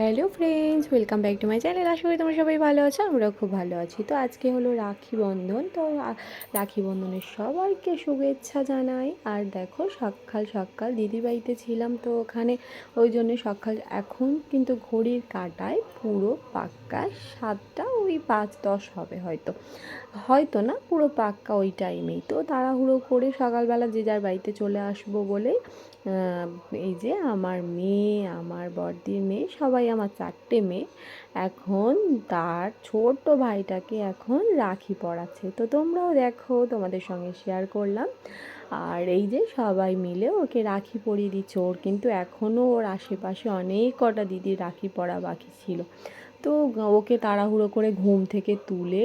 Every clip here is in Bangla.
Hello friends welcome back to my channel আশা করি তোমরা সবাই ভালো আছো, আমরাও খুব ভালো আছি। তো আজকে হলো রাখি বন্ধন। তো রাখি বন্ধনের সবাইকে শুভেচ্ছা জানাই। আর দেখো, সকাল সকাল দিদি বাড়িতে ছিলাম তো ওখানে। ওই জন্য সকাল এখন কিন্তু ঘড়ির কাটায় পুরো পাক্কা সাতটা, ওই পাঁচ দশ হবে হয়তো। হয়তো না, পুরো পাক্কা ওই টাইমেই। তো তাড়াহুড়ো করে সকালবেলা যে যার বাড়িতে চলে আসব বলে এই যে আমার মেয়ে, আমার বড়দির মেয়ে সবাই আমার চারটে মেয়ে। এখন তার ছোট্ট ভাইটাকে এখন রাখি পড়াচ্ছে। তো তোমরাও দেখো, তোমাদের সঙ্গে শেয়ার করলাম। আর এই যে সবাই মিলে ওকে রাখি পরিয়ে দিচ্ছে। ওর কিন্তু এখনও ওর আশেপাশে অনেক কটা দিদির রাখি পরা বাকি ছিল। তো ওকে তাড়াহুড়ো করে ঘুম থেকে তুলে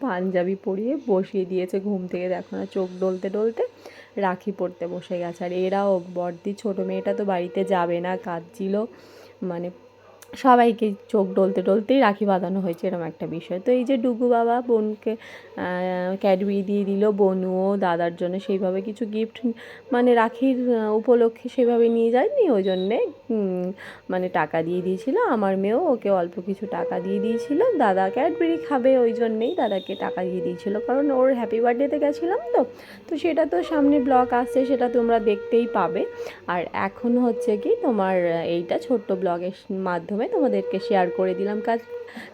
পাঞ্জাবি পরিয়ে বসিয়ে দিয়েছে ঘুম থেকে। দেখো না, চোখ ডলতে ডলতে রাখি পড়তে বসে গেছে। আর এরাও বড়দি, ছোটো মেয়েটা তো বাড়িতে যাবে না, কাঁদছিল। মানে সবাইকে চোখ ডলতে ডলতেই রাখি বাঁধানো হয়েছে এরকম একটা বিষয়। তো এই যে ডুগু বাবা বোনকে ক্যাডবেরি দিয়ে দিল বনুও দাদার জন্য সেইভাবে কিছু গিফট মানে রাখির উপলক্ষে সেভাবে নিয়ে যায়নি, ওই জন্যে মানে টাকা দিয়ে দিয়েছিল। আমার মেয়েও ওকে অল্প কিছু টাকা দিয়ে দিয়েছিল। দাদা ক্যাডবেরি খাবে, ওই জন্যেই দাদাকে টাকা দিয়ে দিয়েছিল। কারণ ওর হ্যাপি বার্থডেতে গেছিলাম তো তো সেটা তো সামনে ব্লগ আসছে, সেটা তোমরা দেখতেই পাবে। আর এখন হচ্ছে কি তোমার এইটা ছোট্ট ব্লগের মাধ্যমে তোমাদেরকে শেয়ার করে দিলাম। কাজ,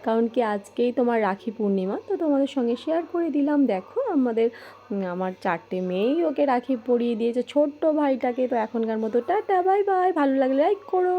কারণ কি আজকেই তোমার রাখি পূর্ণিমা, তো তোমাদের সঙ্গে শেয়ার করে দিলাম। দেখো, আমাদের আমার চারটে মেয়েই ওকে রাখি পরিয়ে দিয়েছে। ছোট্ট ভাইটাকে তো এখনকার মতো টাটা বাই বাই ভালো লাগলে লাইক করো।